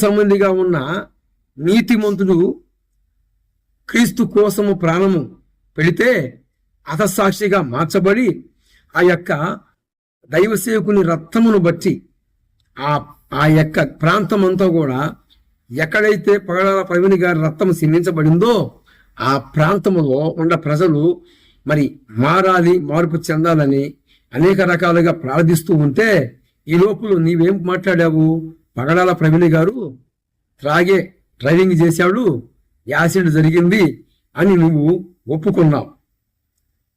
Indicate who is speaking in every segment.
Speaker 1: సంబంధిగా ఉన్న నీతిమంతుడు క్రీస్తు కోసము ప్రాణము పెడితే అతసాక్షిగా మార్చబడి ఆ యొక్క దైవసేవకుని రక్తమును బట్టి ఆ ఆ యొక్క ప్రాంతం అంతా కూడా ఎక్కడైతే పగడాల ప్రవీణి గారి రక్తం సిమించబడిందో ఆ ప్రాంతములో ఉన్న ప్రజలు మరి మారాలి మార్పు చెందాలని అనేక రకాలుగా ప్రార్థిస్తూ ఉంటే ఈ లోపల నీవేం మాట్లాడావు? పగడాల ప్రవీణి గారు త్రాగే డ్రైవింగ్ చేశాడు యాసిడ్ జరిగింది అని నువ్వు ఒప్పుకున్నావు.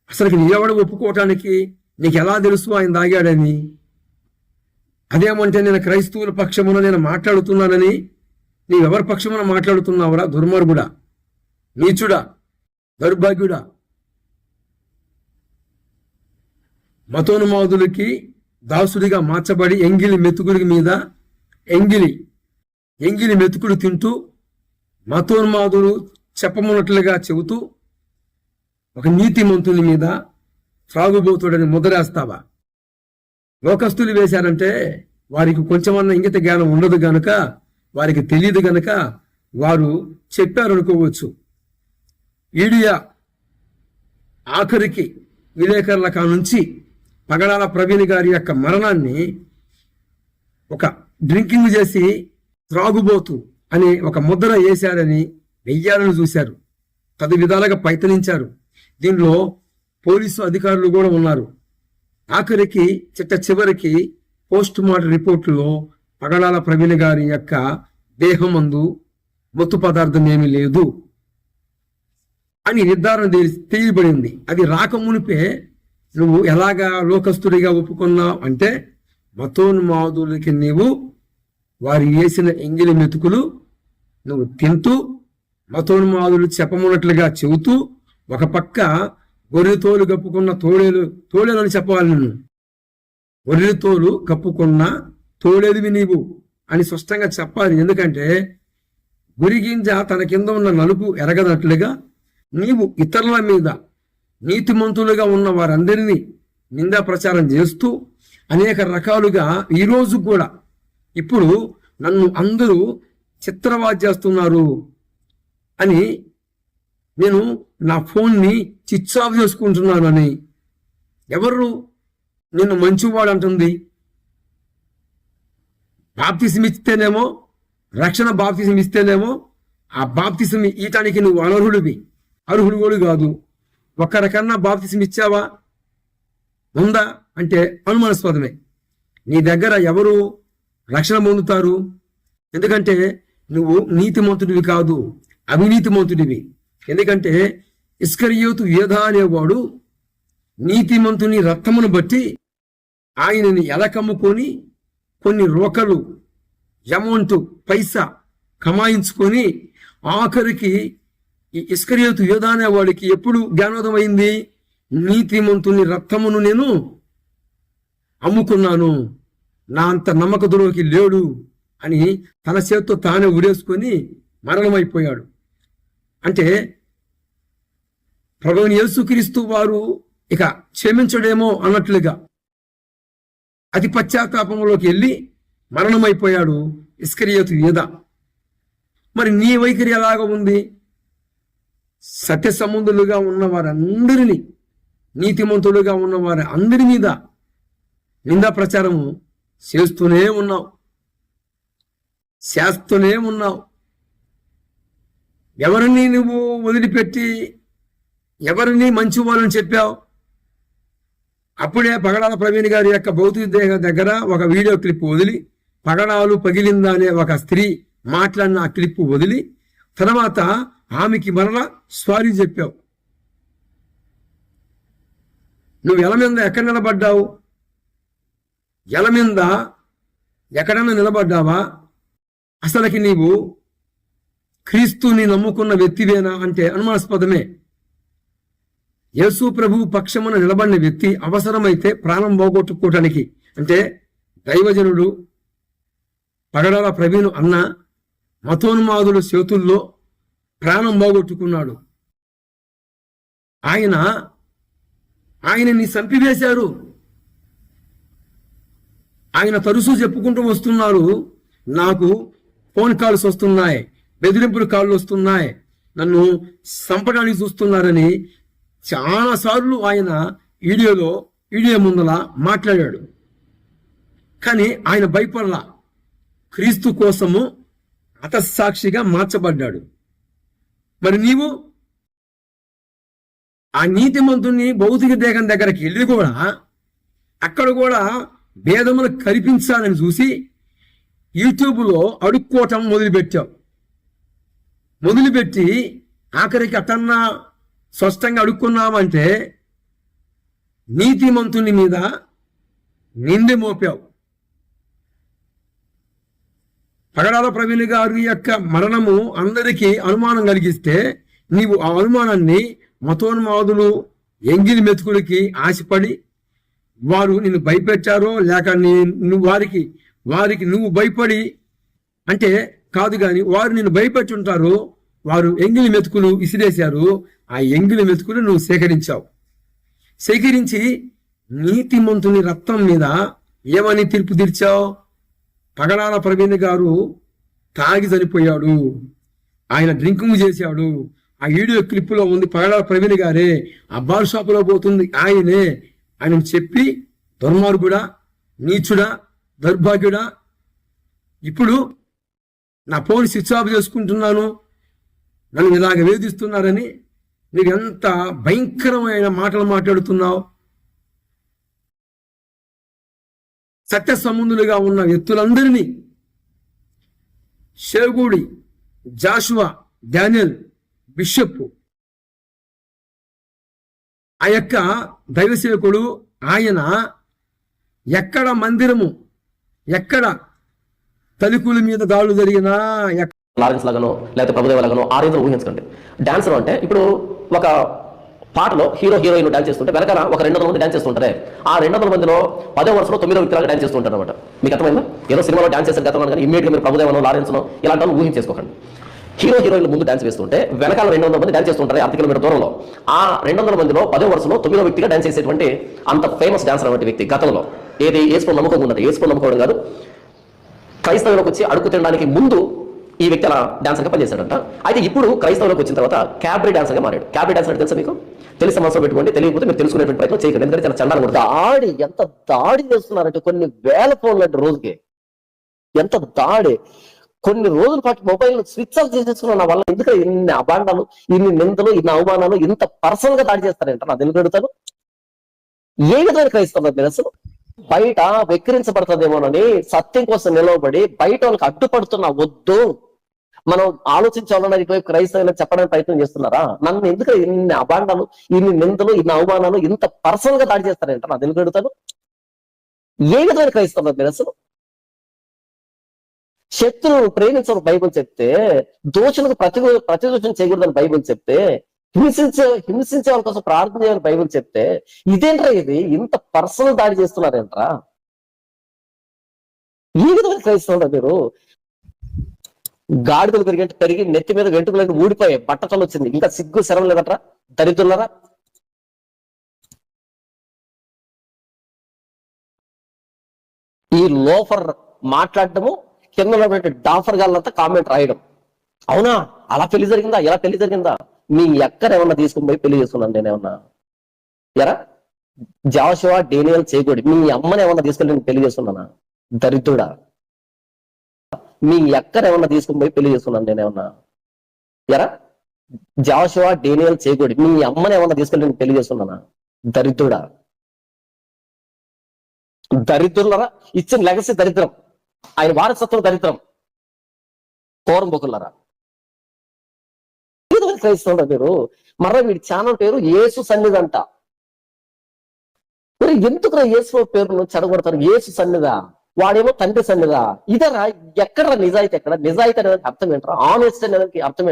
Speaker 1: అసలు నీవెవడు ఒప్పుకోవటానికి? నీకు ఎలా తెలుసు ఆయన తాగాడని? అదేమంటే నేను క్రైస్తవుల పక్షమున నేను మాట్లాడుతున్నానని? నీవెవరి పక్షమున మాట్లాడుతున్నావురా దుర్మార్గుడా? నీచుడా? దౌర్భాగ్యుడా? మతోన్మాదులకి దాసుడిగా మార్చబడి ఎంగిలి మెతుకుడి మీద ఎంగిలి ఎంగిలి మెతుకుడు తింటూ మతోన్మాదులు చెప్పమన్నట్లుగా చెబుతూ ఒక నీతిమంతుని మీద త్రాగుబోతుడని ముద్రేస్తావా లోకస్తులు వేశారంటే వారికి కొంచెమన్నా ఇంగిత జ్ఞానం ఉండదు గనక వారికి తెలియదు గనక వారు చెప్పారనుకోవచ్చు. ఈడియా ఆఖరికి విలేకరుల కానుంచి పగడాల ప్రవీణ్ గారి యొక్క మరణాన్ని ఒక డ్రింకింగ్ చేసి త్రాగుబోతు అని ఒక ముద్ర వేశారని వెయ్యాలని చూశారు. పది విధాలుగా పైతలించారు. దీనిలో పోలీసు అధికారులు కూడా ఉన్నారు. ఆఖరికి చిట్ట చివరికి పోస్ట్ మార్టం రిపోర్టులో పగడాల ప్రవీణ్ గారి యొక్క దేహం అందు మత్తు పదార్థం ఏమీ లేదు అని నిర్ధారణ తెలియబడింది. అది రాకమునిపే నువ్వు ఎలాగా లోకస్తుడిగా ఒప్పుకున్నావు అంటే మతోన్మాదులకి నీవు వారు వేసిన ఎంగిలి మెతుకులు నువ్వు తింటూ మతోన్మాదులు చెప్పమున్నట్లుగా చెబుతూ ఒక పక్క గొర్రె తోలు కప్పుకున్న తోడేలు తోడేలు అని చెప్పవాలి నన్ను. గొర్రె తోలు కప్పుకున్న తోడేలువి నీవు అని స్పష్టంగా చెప్పాలి. ఎందుకంటే గురిగింజ తన కింద ఉన్న నలుపు ఎరగనట్లుగా నీవు ఇతరుల మీద నీతిమంతులుగా ఉన్న వారందరినీ నిందా ప్రచారం చేస్తూ అనేక రకాలుగా ఈరోజు కూడా ఇప్పుడు నన్ను అందరూ చిత్రవాద్యేస్తున్నారు అని నేను నా ఫోన్ని స్విచ్ ఆఫ్ చేసుకుంటున్నాను అని ఎవరు నిన్ను మంచివాడు అంటుంది? బాప్తిసం ఇస్తేనేమో రక్షణ బాప్తిసం ఇస్తేనేమో ఆ బాప్తిసం ఇయటానికి నువ్వు అనర్హుడివి. అర్హుడు కూడా కాదు. ఒక్కరికన్నా బాప్తిసం ఇచ్చావా? ఉందా అంటే అనుమానాస్పదమే నీ దగ్గర ఎవరు రక్షణ పొందుతారు? ఎందుకంటే నువ్వు నీతిమంతుడివి కాదు అవినీతిమంతుడివి. ఎందుకంటే ఇస్కరియోతు వేధ అనేవాడు నీతిమంతుని రక్తమును బట్టి ఆయనని ఎలకమ్ముకొని కొన్ని రోకలు అమౌంట్ పైసా కమాయించుకొని ఆఖరికి ఈ ఇస్కరియోతు యోధ అనేవాడికి ఎప్పుడు జ్ఞానోదం అయింది నీతిమంతుని రక్తమును నేను అమ్ముకున్నాను. నా అంత నమ్మక నమ్మకదులోకి లేడు అని తన చేత్తో తానే ఉడేసుకొని మరణమైపోయాడు. అంటే ప్రభుని యేసుక్రీస్తు వారు ఇక క్షమించడేమో అన్నట్లుగా అతి పశ్చాత్తాపంలోకి వెళ్ళి మరణమైపోయాడు ఇస్కరియతు యూద మరి నీ వైఖరి ఎలాగ ఉంది? సత్య సంబంధులుగా ఉన్న వారందరినీ నీతిమంతులుగా ఉన్న వారి అందరి మీద నిందా ప్రచారము చేస్తూనే ఉన్నావు. చేస్తూనే ఉన్నావు. ఎవరిని నువ్వు వదిలిపెట్టి ఎవరిని మంచి వాళ్ళని చెప్పావు? అప్పుడే పగడాల ప్రవీణ్ గారి యొక్క భౌతిక దేహ దగ్గర ఒక వీడియో క్లిప్ వదిలి పగడాలు పగిలిందా అనే ఒక స్త్రీ మాట్లాడిన ఆ క్లిప్ వదిలి తర్వాత ఆమెకి మరలా సారీ చెప్పావు. నువ్వు ఎల మీద ఎక్కడ నిలబడ్డావు? ఎల మీద ఎక్కడన్నా నిలబడ్డావా? అసలుకి నీవు క్రీస్తుని నమ్ముకున్న వ్యక్తివేనా అంటే అనుమానాస్పదమే. యేసు ప్రభు పక్షమున నిలబడిన వ్యక్తి అవసరమైతే ప్రాణం పోగొట్టుకోవటానికి అంటే దైవజనుడు పగడాల ప్రవీణు అన్న మతోన్మాదుల చేతుల్లో ప్రాణం పోగొట్టుకున్నాడు. ఆయన ఆయనని చంపివేశారు. ఆయన తరచూ చెప్పుకుంటూ వస్తున్నారు. నాకు ఫోన్ కాల్స్ వస్తున్నాయి. బెదిరింపులు కాళ్ళు వస్తున్నాయి. నన్ను చంపడానికి చూస్తున్నారని చాలాసార్లు ఆయన వీడియోలో వీడియో ముందల మాట్లాడాడు. కానీ ఆయన భయపడలా. క్రీస్తు కోసము హతసాక్షిగా మార్చబడ్డాడు. మరి నీవు ఆ నీతిమంతుని భౌతిక దేహం దగ్గరికి వెళ్ళి కూడా అక్కడ కూడా భేదములు కల్పించాలని చూసి యూట్యూబ్లో అడుక్కోవటం మొదలుపెట్టావు మొదలుపెట్టి ఆఖరికి అతన్నా స్పష్టంగా అడుక్కున్నామంటే నీతిమంతుని మీద నిందె మోపావు. పగడాల ప్రవీణ్ గారి యొక్క మరణము అందరికీ అనుమానం కలిగిస్తే నీవు ఆ అనుమానాన్ని మతోన్మాదులు ఎంగిలి మెతుకులకి ఆశపడి వారు నిన్ను భయపెట్టారో లేక నీ నువ్వు వారికి వారికి నువ్వు భయపడి అంటే కాదు కానీ వారు నిన్ను భయపెట్టి ఉంటారు వారు ఎంగిలి మెతుకులు విసిరేశారు ఆ ఎంగిలి మెతుకులు నువ్వు సేకరించావు. సేకరించి నీతిమంతుని రక్తం మీద ఏమని తీర్పు తీర్చావు? పగడాల ప్రవీణ్ గారు తాగి చనిపోయాడు. ఆయన డ్రింకింగ్ చేశాడు. ఆ వీడియో క్లిప్లో ఉంది పగడాల ప్రవీణ్ గారే ఆ బార్ పోతుంది ఆయనే ఆయన చెప్పి దుర్మార్గుడా నీచుడా దౌర్భాగ్యుడా ఇప్పుడు నా ఫోన్ స్విచ్ ఆఫ్ చేసుకుంటున్నాను నన్ను ఇలాగ వేధిస్తున్నారని నీకు ఎంత భయంకరమైన మాటలు మాట్లాడుతున్నావు? సత్య సంబంధులుగా ఉన్న వ్యక్తులందరినీ షేగూడి జాషువా డానియల్ బిషప్ ఆ యొక్క దైవసేవకుడు ఆయన ఎక్కడ మందిరము ఎక్కడ తలుకుల మీద దాడులు జరిగినా ఎక్క-
Speaker 2: లారెన్స్ లాగానో లేకపోతే ప్రభుదేవ లాగానో ఆ రీతిలో ఊహించకండి. డాన్సర్ అంటే ఇప్పుడు ఒక పాటలో హీరో హీరోయిన్ డాన్స్ చేస్తుంటే వెనకాల ఒక రెండు వందల మంది డాన్స్ చేస్తుంటారే. ఆ రెండు వందల మందిలో పదో వరుసలో తొమ్మిదో వ్యక్తిలాగా డాన్స్ చేస్తుంటారు అనమాట మీకు అర్థమైందా? ఏదో సినిమాలో డాన్స్ చేసే గతంలో కానీ ఇమీడియట్గా మీరు ప్రభుదేవనో లారెన్స్లో ఇలాంటి వాళ్ళు ఊహించేసుకోకండి. హీరో హీరోయిన్లు ముందు డాన్స్ వేస్తుంటే వెనకాల రెండు వందల మంది డాన్స్ చేస్తుంటారు అర్ధ కిలోమీటర్ దూరంలో. ఆ రెండు వందల మందిలో పదో వరుసలో తొమ్మిదో వ్యక్తిగా డాన్స్ చేసేటువంటి అంత ఫేమస్ డాన్సర్ అటువంటి వ్యక్తి గతంలో. ఏది ఏసుకొని నమ్మకం ఉన్నది? ఏసుకొని నమ్ముకోవడం కాదు. క్రైస్తవులకు వచ్చి అడుగు తినడానికి ముందు ఈ వ్యక్తి అలా డాన్సర్గా పనిచేశాడంట. అయితే ఇప్పుడు క్రైస్తవులకు వచ్చిన తర్వాత క్యాబ్రీ డాన్సర్గా మారాడు. క్యాబ్రీ డాన్సర్ అంటే తెలుసా మీకు? తెలిసిన మనసులో పెట్టుకోండి తెలియకపోతే మీరు తెలుసుకునేటువంటి ప్రయత్నం చేయకండి. ఎందుకంటే చాలా చండాలు కూడా
Speaker 3: దాడి ఎంత దాడి చేస్తున్నారంటే కొన్ని వేల ఫోన్లు అంటే రోజుకి. ఎంత దాడి. కొన్ని రోజుల పాటు మొబైల్ స్విచ్ ఆఫ్ చేసేసుకున్న నా వల్ల ఎందుకు ఇన్ని అభాండాలు ఇన్ని నిందలు ఇన్ని అవమానాలు ఇంత పర్సనల్గా దాడి చేస్తారంట నా ఎందుకు అడుగుతాను ఏ విధమైన క్రైస్తవులు మీరు అసలు బయట వెక్కిరించబడుతుందేమోనని సత్యం కోసం నిలవబడి బయట వాళ్ళకి అడ్డుపడుతున్నా వద్దు. మనం ఆలోచించాలని ఇటువైపు క్రైస్తవులకు చెప్పడానికి ప్రయత్నం చేస్తున్నారా? నన్ను ఎందుకు ఇన్ని అభాండాలు ఇన్ని నిందలు ఇన్ని అవమానాలు ఇంత పర్సనల్గా దాడి చేస్తారంట నా ఎందుకు అడుగుతాను ఏ విధమైన క్రైస్తవులు మీరు అసలు శత్రువును ప్రేమించడం బైబిల్ చెప్తే దోషులకు ప్రతి ప్రతిదోషం చేయకూడదని బైబిల్ చెప్తే హింసించే హింసించే వాళ్ళ కోసం ప్రార్థన చేయాలని బైబిల్ చెప్తే ఇదేంట్రా ఇది? ఇంత పర్సనల్ దాడి చేస్తున్నారేంట్రా? ఈ విధమైన క్రైస్తవులు మీరు గాడిదలు పెరిగి పెరిగి నెత్తి మీద వెంట్రుకలు ఊడిపోయాయి బట్టతలు వచ్చింది. ఇంకా సిగ్గు శరం లేదట్రా? దరిద్రులరా? ఈ లోఫర్ మాట్లాడటము కింద ఉన్నటువంటి డాఫర్ గాళ్ళంతా కామెంట్ రాయడం. అవునా? అలా పెళ్ళి జరిగిందా? ఎలా పెళ్ళి జరిగిందా? మీ ఎక్కడ ఏమన్నా తీసుకుని పోయి పెళ్ళి చేసుకున్నాను నేనేమన్నా ఎరా? జాషువా డేనియల్ చేయకూడి మీ అమ్మని ఏమన్నా తీసుకెళ్ళి నేను పెళ్ళి చేస్తున్నానా దరిద్రుడా. మీ ఎక్కడ ఏమన్నా తీసుకుని పోయి పెళ్ళి నేను నేనేమన్నా ఎరా? జాషువా డేనియల్ చేయకూడి మీ అమ్మని ఏమన్నా తీసుకెళ్ళి నేను పెళ్ళి చేస్తున్నానా దరిద్రుడా. దరిద్రులరా? ఇచ్చిన లెగసీ దరిద్రం. ఆయన వారసత్వం దరిద్రం. కోరం బొకులరా క్రైస్తవుడు మీరు మర్ర వీడి ఛానల్ పేరు యేసు సన్నిధి అంట. మరి ఎందుకు యేసు పేరును చెడగొడతారు? యేసు సన్నిధా. వాడేమో తండ్రి సన్నిధా. ఇదరా ఎక్కడ నిజాయితీ ఎక్కడ? నిజాయితీ అనేది అర్థం ఏంటరా? ఆనెస్ట్ అనేది అర్థం